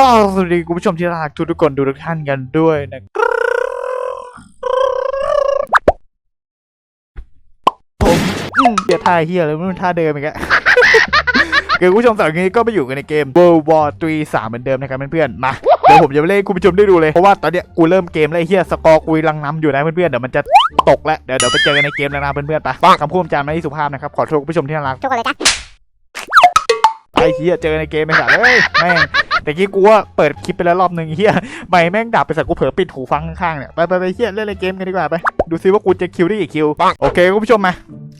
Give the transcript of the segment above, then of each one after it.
ก็สวัสดีคุณผู้ชมที่รักทุกทุกๆคนทุกๆท่านกันด้วยนะครับผมอืมเดี๋ยวท่าเฮียเลยไม่รู้ท่าเดิมอีกแล้วคือคุณผู้ชมสำหรับวันนี้ก็มาอยู่กันในเกม World War 3 3เหมือนเดิมนะครับเพื่อนๆมาเดี๋ยวผมจะไปเล่นให้คุณผู้ชมได้ดูเลย เพราะว่าตอนเนี้ยกูเริ่มเกมแล้วไอ้เฮียสกอร์กูกำลังนำอยู่นะเพื่อนๆเดี๋ยวมันจะตกแล้วเดี๋ยวเดี๋ยวไปเจอกันในเกมแล้วนะเพื่อนๆไปคำพูดจาไม่สุภาพนะครับขอโทษคุณผู้ชมที่น่ารักทุกคนเลยจ้ะไอ้เฮียเจอในเกมไอ้สัตว์เอ้ยแม่ง แต่กี้กูว่าเปิดคลิปไปแล้วรอบหนึ่งเฮียไม่แม่งดับไปสัตว์กูเผลอปิดหูฟังข้างๆเนี่ย ไปไปไปเฮียเล่นในเกมกันดีกว่าไป ดูซิว่ากูจะคิวได้กี่คิว โอเคคุณผู้ชมมา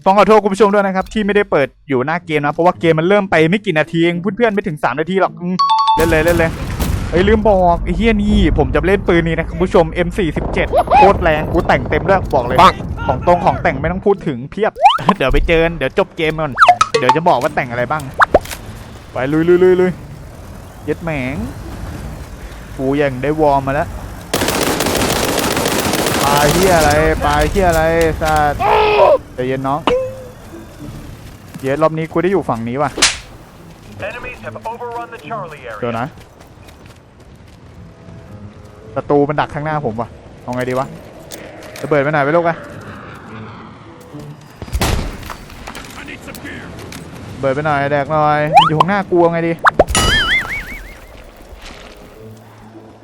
ต้องขอโทษคุณผู้ชมด้วยนะครับ ที่ไม่ได้เปิดอยู่หน้าเกมนะ เพราะว่าเกมมันเริ่มไปไม่กี่นาทีเองเพื่อนๆไม่ถึง 3 นาทีหรอกอืมเล่นเลยเล่นเลยเอ้ยลืมบอกไอ้เฮียนี่ผมจะเล่นปืนนี้นะคุณผู้ชม M47 โคตรแรงกูแต่งเต็มด้วยบอกเลยของตรงของแต่งไม่ต้องพูดถึงเพียบ เดี๋ยวไปเจอกันเดี๋ยวจบเกมก่อนเดี๋ยวจะบอกว่าแต่งอะไรบ้าง ไปลุยลุยลุยลุยเย็ดแหมงกูยังได้วอร์มมาแล้วปลาเฮียอะไรปลาเฮียอะไรสัตว์ใจเย็นน้องเย็ดรอบนี้กูได้อยู่ฝั่งนี้ว่ะ Enemies have overrun the Charlie เดี๋ยว area. นะศัตรูมันดักข้างหน้าผมว่ะเอาไงดีวะระเบิดไปไหนไปลูกอะเบิดไปหน่อยแดกหน่อยมันอยู่ข้างหน้ากูเอาไงดี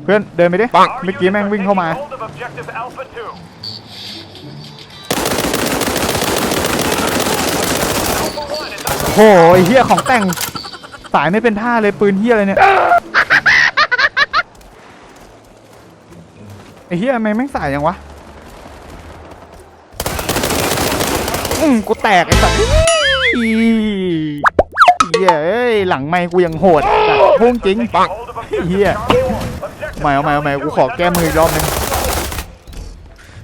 เพื่อนเดินไปดิ Our เมื่อกี้ units แม่ง are วิ่งเข้ามา taking hold of objective Alpha 2. Alpha 1 is under โหไอ้เฮียของแต่งสายไม่เป็นท่าเลยปืนเฮียอะไรเนี่ยไอ้เฮียทำไมแม่งสายยังวะ อืมกูแตกไอ้สัตว์อีเฮียเอ้ยหลังไม่กูยังโหดสัตว์พุ่งจริง Taking hold of objective Here. ใหม่เอาใหม่เอาใหม่กูขอแก้มืออีกรอบนึง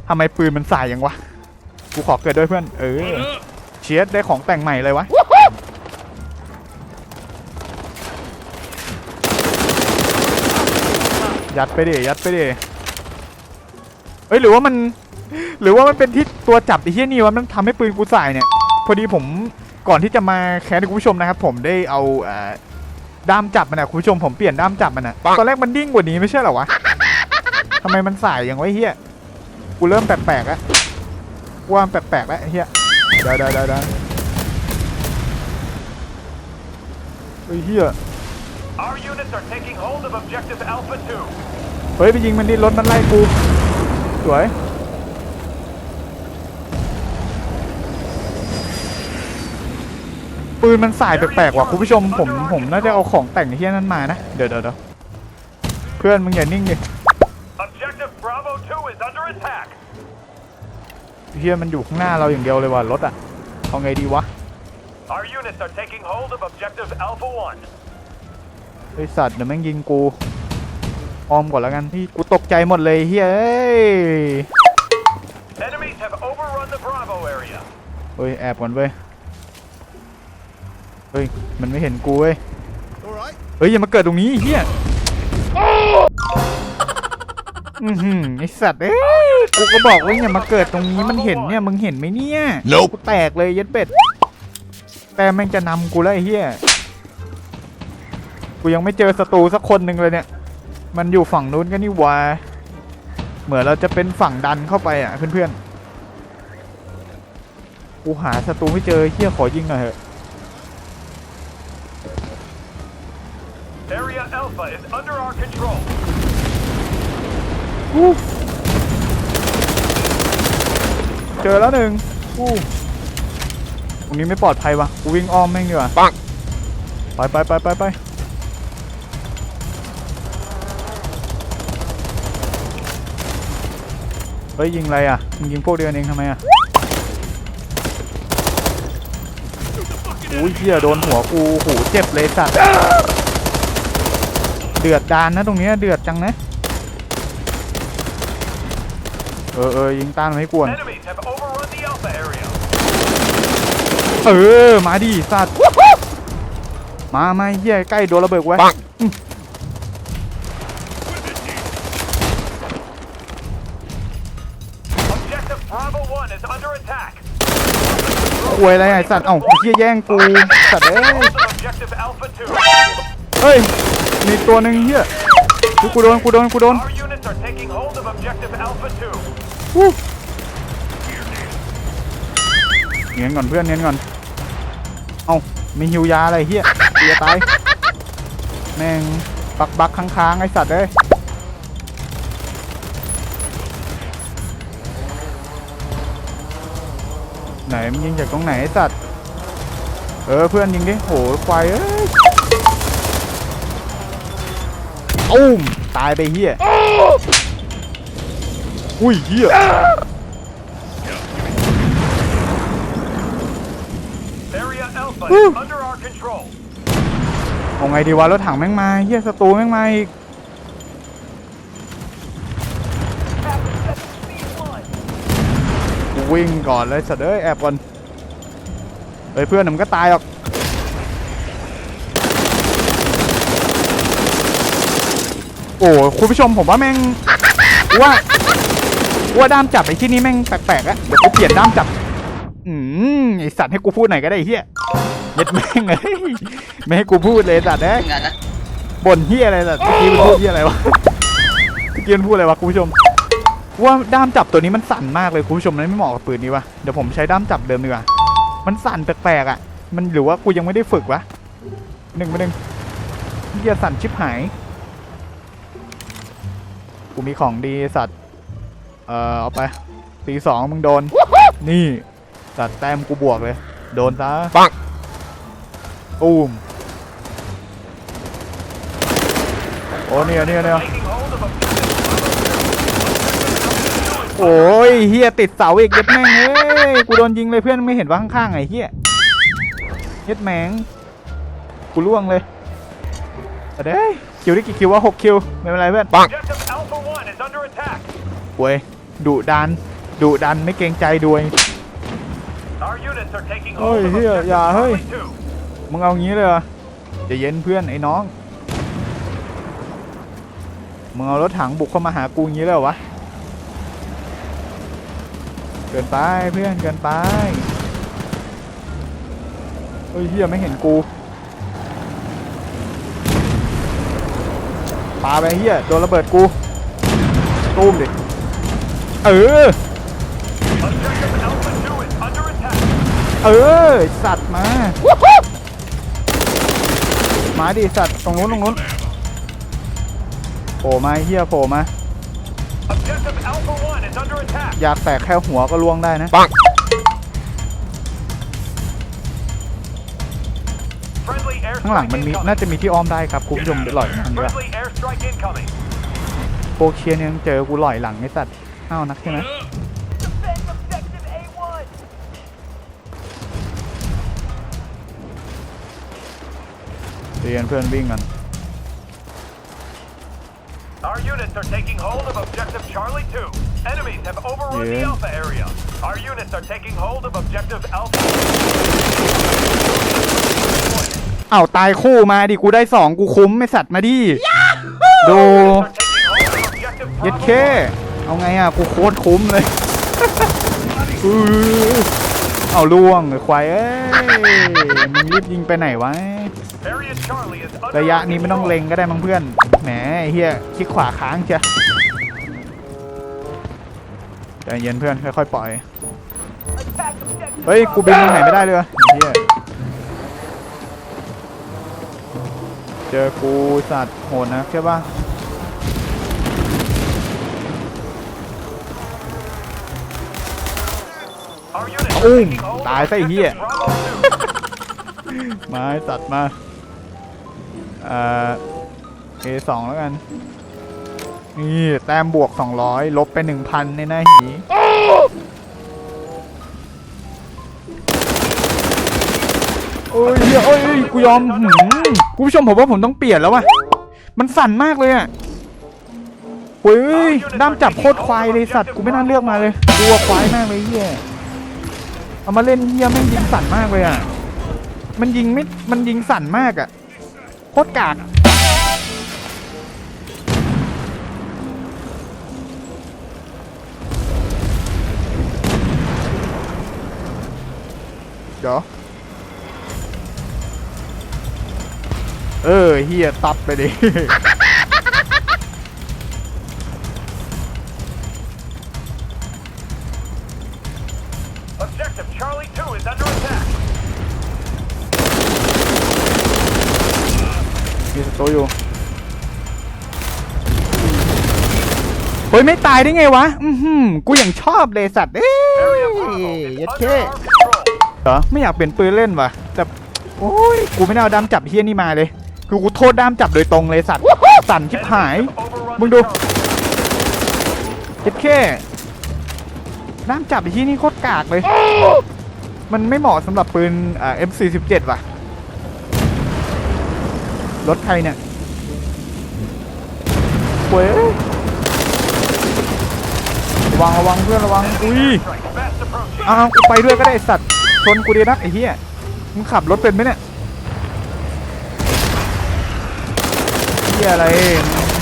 ทำไมปืนมันสายยังวะ กูขอเกิดด้วยเพื่อน เออ เชียร์ได้ของแต่งใหม่เลยวะ ยัดไปดิยัดไปดิเอ้ยหรือว่ามัน หรือว่ามันเป็นที่ตัวจับไอ้เหี้ยนี่วะมันทำให้ปืนกูสายเนี่ย พอดีผมก่อนที่จะมาแคสให้คุณผู้ชมนะครับ ผมได้เอาอ ด้ามจับมันนะคุณผู้ชมผมเปลี่ยนด้ามจับมันนะตอนแรกมันดิ้งกว่านี้ไม่ใช่เหรอวะทำไมมันสายอย่างไวะไอ้เฮียกูเริ่มแปลกๆแล้วกูว่ามันแปลกๆแล้วไอ้เฮียเดี๋ยวเดี๋ยวเดี๋ยวเดี๋ยวไอ้เฮีย Our units are taking hold of objective Alpha 2. เฮ้ยไปยิงมันดิรถมันไล่กูสวย ปืนมันสายแปลกๆว่ะคุณผู้ชมผมผมน่าจะเอาของแต่งไอ้เฮียนั้นมานะเดี๋ยวเดี๋ยวเดี๋ยวเพื่อนมึงอย่านิ่งดิ Objective Bravo 2 is under attack. เฮียมันอยู่ข้างหน้าเราอย่างเดียวเลยว่ะรถอะเอาไงดีวะ Our units are taking hold of objective Alpha 1. ไอสัตว์เดี๋ยวแม่งยิงกูออมก่อนแล้วกันพี่กูตกใจหมดเลยเฮ้ยเอ้ย Enemies have overrun the Bravo area. เฮ้ยแอบก่อนเว้ย เฮ้ย มันไม่เห็นกูเว้ย เฮ้ย อย่ามาเกิดตรงนี้ไอ้เฮียอือหือไอสัตว์เอ้ยกูก็บอกว่าอย่ามาเกิดตรงนี้มันเห็นเนี่ย มึงเห็นไหมเนี่ย Nope กูแตกเลยเย็ดเป็ด แต่แม่งจะนำกูแล้วไอ้เฮียกูยังไม่เจอศัตรูสักคนหนึ่งเลยเนี่ย มันอยู่ฝั่งนู้นก็นี่หวาเหมือนเราจะเป็นฝั่งดันเข้าไปอะเพื่อนๆ กูหาศัตรูไม่เจอเฮียขอยิงหน่อยเถอะ Alpha is under our control. อู้เจอแล้วหนึ่งอู้ตรงนี้ไม่ปลอดภัยวะกูวิ่งอ้อมแม่งดีกว่าปัง ไปไปไปไปไปเฮ้ยยิงอะไรอะมึงยิงพวกเดียวกันเองทำไมอะโอ้ยเฮียโดนหัวกูโหเจ็บเลยสัตว์ เดือดดานนะตรงเนี้ยเดือดจังนะเออเออยิงต้านมันให้กวน Enemies have overrun the Alpha area. เออ มาดิสัตว์มามาเฮียใกล้โดนระเบิดไว้ปัง Objective Bravo 1 is under attack. ควยอะไรไอ้สัตว์ เอ้าไอ้เฮียแย่งกู สัตว์เอ้ย Hold of objective Alpha 2. เฮ้ย มีตัวหนึ่งเฮียอุ๊ยกูโดนกูโดนกูโดน Our units are taking hold of objective Alpha 2. วู้เงี้ยก่อนเพื่อนเงี้ยก่อน เอามีฮิวยาอะไรเฮียเสียตาย แม่งบักบักค้างๆไอสัตว์เอ้ยไหนมันยิงจากตรงไหนไอสัตว์ เออเพื่อนยิงดิโหควายเอ้ย อุ้มตายไปเฮียอุ้ยเฮีย Area Alpha Woo. is under our control. เอาไงดีวะรถถังแม่งมาเฮียศัตรูแม่งมาอีกกูวิ่งก่อนเลยสัตว์เอ้ยแอบก่อนเฮ้ยเพื่อนมันก็ตายหรอก โอ้คุณผู้ชมผมว่าแม่งว่าว่าด้ามจับไอ้ที่นี่แม่งแปลกๆอะเดี๋ยวกูเปลี่ยนด้ามจับ อืมไอสัตว์ให้กูพูดหน่อยก็ได้เฮียเย็ดแม่งเลยไม่ให้กูพูดเลยสัตว์เอ้ยงานนะบ่นเฮียอะไรล่ะเมื่อกี้มันพูดเฮียอะไรวะเมื่อกี้มันพูดอะไรวะคุณผู้ชมว่าด้ามจับตัวนี้มันสั่นมากเลยคุณผู้ชมมันไม่เหมาะกับปืนนี้วะเดี๋ยวผมใช้ด้ามจับเดิมดีกว่ามันสั่นแปลกๆอะ มันหรือว่ากูยังไม่ได้ฝึกวะหนึ่งมาหนึ่งเฮียสั่นชิบหาย กูมีของดีสัตว์ เอ่อ เอาไปปีสองมึงโดน นี่สัตว์แต้มกูบวกเลย โดนซะปังตูมโอ้เนี่ยเนี่ยเนี่ย Taking hold of objective โอ้ยเฮียติดเสาอีกเย็ดแม่งเอ้ยกูโดนยิงเลยเพื่อนไม่เห็นว่าข้างๆไงเฮียเย็ดแมงกูล่วงเลยเอาเด้ยคิวได้กี่คิววะหกคิว ไม่เป็นไรเพื่อนปัง Objective Alpha 1 is under attack. ป่วยดุดันดุดันไม่เกรงใจด้วย Our units are taking Ôi, hold of hiya, objective dạ, hơi. Charlie 2. มึงเอางี้เลยเหรอใจะเย็นเพื่อนไอ้น้อง มึงเอารถถังบุกเข้ามาหากูอย่างนี้เลยเหรอวะ เกินไปเพื่อนเกินไปเฮ้ยเฮียไม่เห็นกูปาไปเฮียโดนระเบิดกู ตูมดิ เออ Objective Alpha 2 is under attack. เออ สัตว์มามาดิสัตว์ตรงนู้นตรงนู้นโผล่มาไอ้เฮียโผล่มา Objective Alpha 1 is under attack. อยากแตกแค่หัวก็ล่วงได้นะปัง Friendly ข้างหลัง airstrike มันมี incoming. น่าจะมีที่อ้อมได้ครับคุณผู้ชมเดี๋ยวหล่อยมันดี เชียนยังเจอกูหล่อยหลังไอ้สัตว์อ้าวนักใช่ไหม Defend objective A1. เรียนเพื่อนวิ่งกัน Our units are taking hold of objective Charlie 2. Enemies have overrun the Yeah. Alpha area. Our units are taking hold of objective Alpha. อ้าวตายคู่มาดิกูได้สองกูคุ้มไม่สัตว์มาดิ ดู ย็ด Bravo เค เอาไงอะ กูโคตรคุ้มเลยอื้อเอาล่วงควายเอ้ยมึงรีบยิงไปไหนวะ ระยะนี้ไม่ต้องเล็งก็ได้มั้งเพื่อน แหมเฮียคลิกขวาค้างเชียใจเย็นเพื่อนค่อยๆปล่อย เฮ้ย กูบินตรงไหนไม่ได้เลยเฮียเจอกูสัตว์โหดนะใช่ปะ Our units are Boom. taking hold of Tái tay objective hia. Bravo 2. มาตัดมาเอ่อ A2 แล้วกัน นี่แต้มบวก 200 ลบไป 1,000ในหน้าหีโอ้ยเฮียโอ้ยเอ้ยกูยอมหืมคุณผู้ชมผมว่าผมต้องเปลี่ยนแล้วว่ะ มันสั่นมากเลยอะเฮ้ยด้ามจับโคตรควายเลยสัตว์ กูไม่น่าเลือกมาเลยกลัวควายมากเลยเฮีย เอามาเล่นเฮียแม่งยิงสั่นมากเลยอะ มันยิงไม่ มันยิงสั่นมากอะ โคตรกากเดี๋ยวเออเฮียตับไปดิ Charlie 2 is under attack. มีศัตูอยู่เฮ้ยไม่ตายได้ไงวะ อือหือกูอย่างชอบเลยสัตว์เอ้ยเยัเท่เหรอไม่อยากเปลี่ยนปืนเล่นว่ะแต่โอ้ยกูไม่น่าเอาด้ามจับเฮียนี่มาเลย คือกูโทษด้ามจับโดยตรงเลยสัตว์ สั่นชิบหาย มึงดูเยทเจ็ ด้ามจับไอ้ที่นี่โคตรกากเลย มันไม่เหมาะสำหรับปืนอ่า M47 ว่ะ รถใครเนี่ยเว้ยระวังระวังเพื่อนระวัง อุ้ย Strike fast approaching. อ้าวกูไปด้วยก็ได้ไอ้สัตว์ ชนกูดีนักไอ้เหี้ย มึงขับรถเป็นไหมเนี่ยเหี้ยอะไร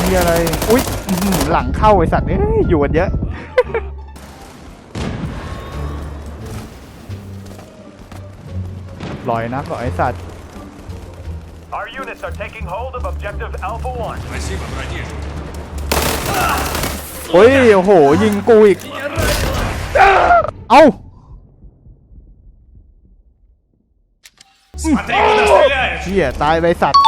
เหี้ยอะไร อุ้ยอื้อหือหลังเข้าไอ้สัตว์เอ้ยอยู่กันเยอะ ลอยนักเหรอไอ้สัตว์ Our units are taking hold of objective Alpha 1. Спасибо, братишка. โอ้ย โอ้โห ยิงกูอีก เอ้า Смотри, куда стреляешь! เหี้ยตายไปสัตว์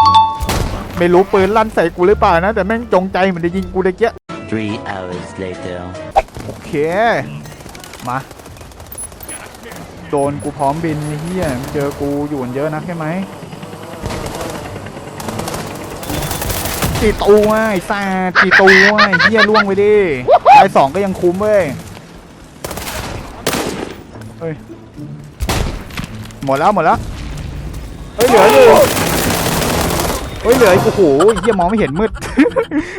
ไม่รู้ปืนลั่นใส่กูหรือเปล่านะ แต่แม่งจงใจเหมือนจะยิงกูตะเกีย Three hours later. โอเค มา โดนกูพร้อมบินเฮียเจอกูอยู่นเยอะนะใช่ไหมจีตัวไอ้ซาจีตัวไอ้เฮียล่วงไปดิไอ้สองก็ยังคุ้มเว้ยเฮ้ยหมดแล้วหมดแล้วเฮ้ยเหลืออยู่เฮ้ยเหลือกโอ้โหเฮียมองไม่เห็นมืด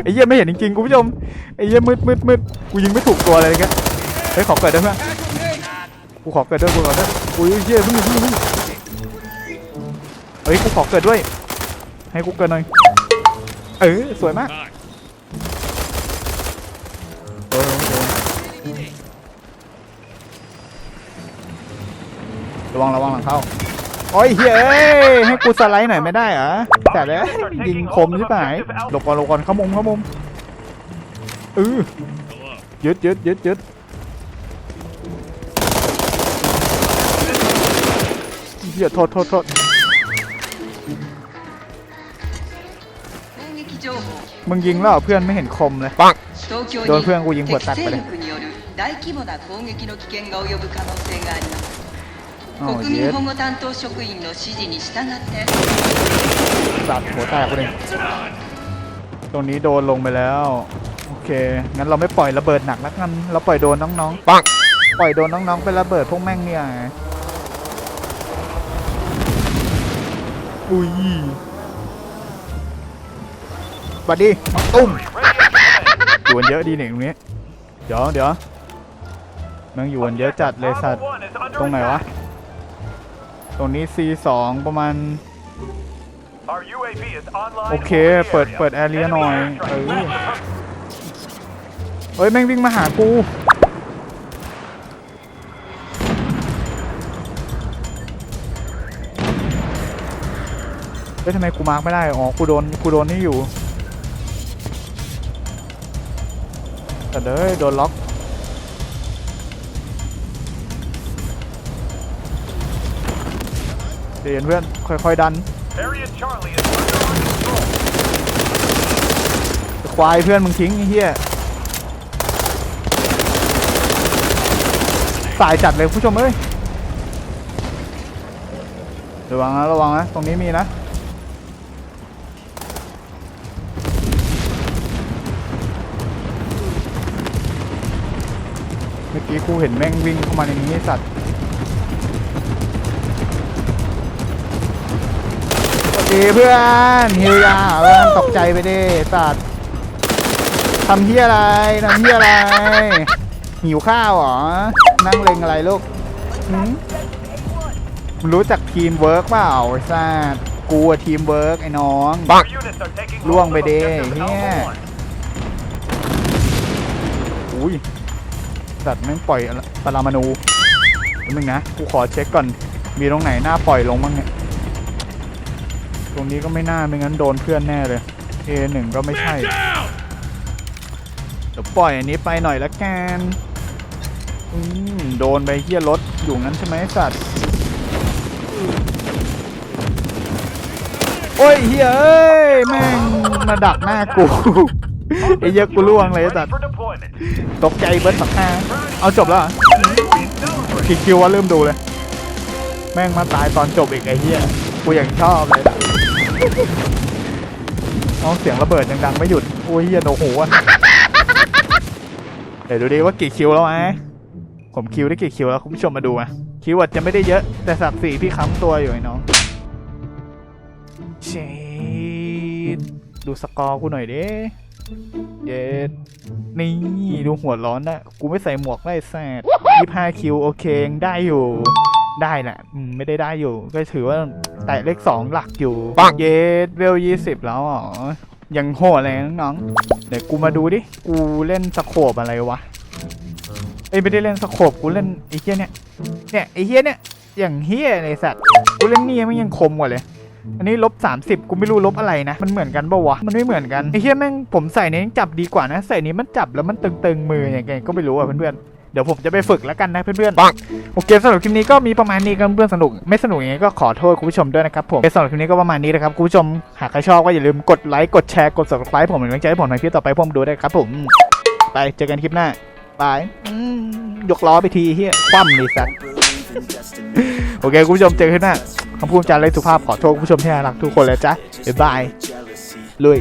ไอ้เฮียไม่เห็นจริงๆคุณผู้ชมไอ้เหี้ยมืดมืดมืดกูยิงไม่ถูกตัวเลยแกเฮ้ยขอเกิดได้เพื่อน กูขอเกิดด้วยกูขอเกิดอุ้ยเหี้ยเพิ่งเพิ่งเพิ่งเฮ้ยกูขอเกิดด้วย ให้กูเกิดหน่อยเออสวยมากเออเออระวังระวังหลังเข้าโอ้ยเฮ้ยเอ้ยให้กูสไลด์หน่อยไม่ได้เหรอแต่แล้วยิงคมใช่ไหมหลบก่อนหลบก่อนเข้ามุมเข้ามุมเออยึดยึดยึดยึด เหี้ยโทษโทษโทษ 攻撃情報 มึงยิงแล้วเหรอเพื่อนไม่เห็นคมเลย 東京どういうふうにこうยิงหัว 敵 ตัดไป 勢 เลย 力による大規模な攻撃の危険が及ぶ可能性があります อ้าว 国 เย็ 民 ด 保護担当職員の指示に従って สัตว์หัวแตกไปเลยตรงนี้โดนลงไปแล้ว โอเค งั้นเราไม่ปล่อยระเบิดหนักแล้วกัน เราปล่อยโดนน้องๆ ปังปล่อยโดนน้องๆไประเบิดพวกแม่งเนี่ย อุ้ยบัดดี้ตุ้มยู่กันเยอะดีเนี่ยตรงนี้ เดี๋ยวเดี๋ยวแม่งยู่กันเยอะจัดเลยสัตว์ ตรงไหนวะ ตรงนี้ C2 ประมาณ โอเค เปิด เปิดแอเรียหน่อย เออ fast approaching. เฮ้ย แม่งวิ่งมาหากู เฮ้ยทำไมกูมาร์กไม่ได้ อ๋อ กูโดน กูโดนนี่อยู่ แต่เด้ยโดนล็อก เดี๋ยวเพื่อน ค่อยๆดัน ควายเพื่อนมึงทิ้งไอ้เหี้ย สายจัดเลยผู้ชมเอ้ย ระวังนะ ระวังนะ ตรงนี้มีนะ อกี้กูเห็นแม่งวิ่งเข้ามาในนี้สัตว์สวัสดีเพื่อนเฮียาเพื่อนตกใจไปดิสัตว์ทำเฮียอะไรทำเฮียอะไร หิวข้าวเหรอ นั่งเล็งอะไรลูกหืมมึงรู้จักทีมเวิร์กเปล่าไอ้สัตว์กูอะทีมเวิร์กไอ้น้อง Our units are taking hold ล่วง of ไปดิ objective เฮีย Alpha 1. อุ้ย สัตว์แม่งปล่อยอะไรปรามาณูนิดนึงนะ กูขอเช็คก่อน มีตรงไหนหน้าปล่อยลงบ้างเนี่ย ตรงนี้ก็ไม่น่า ไม่งั้นโดนเพื่อนแน่เลย A1 ก็ไม่ใช่ เดี๋ยวปล่อยอันนี้ไปหน่อยละกันอืมโดนไปเฮียรถอยู่งั้นใช่ไหมสัตว์ โอ้ยเฮ้ยเอ้ย แม่งมาดักหน้ากู ไอ้เยอะกูล่วงเลยสัตว์ ตกใจเบิร์ดสักห้าเอาจบแล้วเหรอ Celebrate. คิดคิวว่าเริ่มดูเลย แม่งมาตายตอนจบอีกไอ้เหี้ยกูอย่างชอบเลยน้องเสียงระเบิดยังดังไม่หยุดโอ้ยเหี้ยโนหูอะเดี๋ยวดูดิว่ากี่คิวแล้วไหมผมคิวได้กี่คิวแล้วคุณผู้ชมมาดูอะคิวอาจจะไม่ได้เยอะ แต่สับสีพี่ค้ำตัวอยู่ไอ้น้องเชดดูสกอร์กูหน่อยดิ เย็ดนี่ดูหัวร้อนนะกูไม่ใส่หมวกได้แซ่ยี่ห้าคิวโอเคยังได้อยู่ได้แหละอืมไม่ได้ได้อยู่ ก็ถือว่าแตะเลขสองหลักอยู่เยดเวลยี่สิบแล้วอ๋อยังโหดเลยน้องๆเดี๋ยวกูมาดูดิ กูเล่นสโคบอะไรวะเอ้ยไม่ได้เล่นสโคบกูเล่นไอ้เฮี้ยเนี่ยเนี่ยไอ้เฮี้ยเนี่ยอย่างเฮี้ยในสัตว์กูเล่นนี่มันยังคมกว่าเลย อันนี้ลบ30กูไม่รู้ลบอะไรนะ มันเหมือนกันปะวะ มันไม่เหมือนกันไอ้เฮี้ยแม่งผมใส่นี้ยังจับดีกว่านะ ใส่นี้มันจับแล้วมันตึงๆมืออย่างไงก็ไม่รู้อะเพื่อนๆเดี๋ยวผมจะไปฝึกแล้วกันนะเพื่อนๆ โอเคสำหรับคลิปนี้ก็มีประมาณนี้ครับเพื่อนๆสนุก ไม่สนุกยังไงก็ขอโทษคุณผู้ชมด้วยนะครับผมโอเคสำหรับคลิปนี้ก็ประมาณนี้นะครับคุณผู้ชม หากใครชอบก็อย่าลืมกดไลค์ กดแชร์ กด subscribe ผมเป็นกำลังใจให้ผมในคลิปต่อไปผมดูได้วยครับผม ไปเจอกันคลิปหน้าบายอืมยกล้อไปทีเฮียคว่ำเลยสัตว์โอเคคุณผู้ชมเจอกันคลิปหน้า คำพูดจาไรสุภาพขอโทษคุณผู้ชมที่น่ารักทุกคนเลยจ้ะบ๊ายบายลุย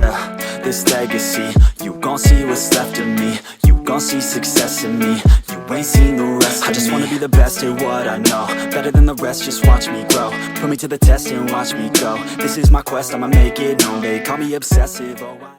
This legacy, you gon' see what's left of me. You gon' see success in me. You ain't seen the rest. I just wanna be the best at what I know. Better than the rest, just watch me grow. Put me to the test and watch me go. This is my quest, I'ma make it known. They call me obsessive. Oh, I